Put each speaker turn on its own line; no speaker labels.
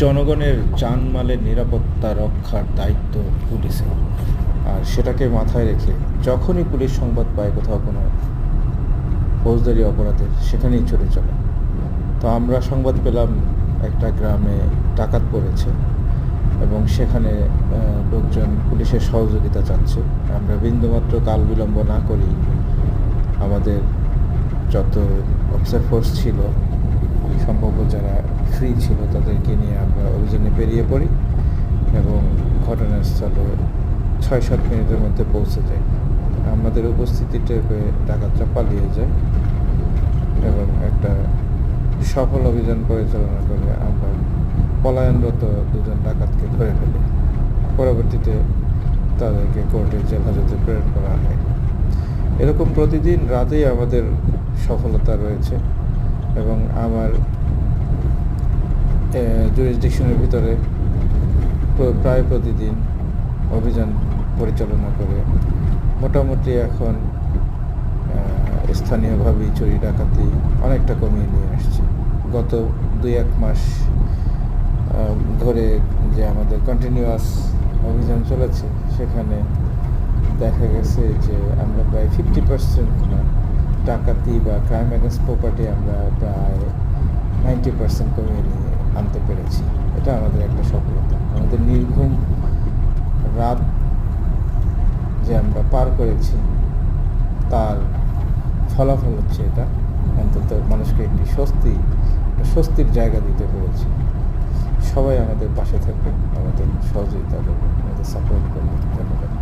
জনগণের জানমালের নিরাপত্তা রক্ষার দায়িত্ব পুলিশের আর সেটাকে মাথায় রেখে যখনই পুলিশ সংবাদ পায় কোথাও কোনো ফৌজদারি অপরাধের, সেখানেই ছুটে চলে। তো আমরা সংবাদ পেলাম একটা গ্রামে ডাকাত পড়েছে এবং সেখানে লোকজন পুলিশের সহযোগিতা চাচ্ছে। আমরা বিন্দুমাত্র কাল বিলম্ব না করি আমাদের যত অফিসার ফোর্স ছিল সম্ভব যারা ফ্রি ছিল তাদেরকে নিয়ে আমরা অভিযানে বেরিয়ে পড়ি এবং ঘটনাস্থলে ছয় সাত মিনিটের মধ্যে পৌঁছে যাই। আমাদের উপস্থিতি টের পেয়ে ডাকাতরা পালিয়ে যায় এবং একটা সফল অভিযান পরিচালনা করে আমরা পলায়নরত দুজন ডাকাতকে ধরে ফেলি। পরবর্তীতে তাদেরকে কোর্টে জেল প্রেরণ করা হয়। এরকম প্রতিদিন রাতেই আমাদের সফলতা রয়েছে এবং আমার জুরিসডিকশনের ভিতরে প্র- প্রায় প্রতিদিন অভিযান পরিচালনা করে। মোটামুটি এখন স্থানীয়ভাবেই চুরি ডাকাতি অনেকটা কমিয়ে নিয়ে আসছে। গত দুই এক মাস ধরে যে আমাদের কন্টিনিউয়াস অভিযান চলেছে, সেখানে দেখা গেছে যে আমরা প্রায় ফিফটি পার্সেন্ট ডাকাতি বা ক্রাইম অ্যাগেন্স্ট প্রপার্টি আমরা প্রায় নাইনটি পার্সেন্ট কমিয়ে নিয়ে আনতে পেরেছি। এটা আমাদের একটা সফলতা। আমাদের নির্ঘুম রাত যে আমরা পার করেছি, তার ফলাফল হচ্ছে এটা। অন্তত মানুষকে একটি স্বস্তি স্বস্তির জায়গা দিতে পেরেছি। সবাই আমাদের পাশে থাকবে আমাদের সহযোগিতা করবে আমাদের সাপোর্ট করবে ধন্যবাদ।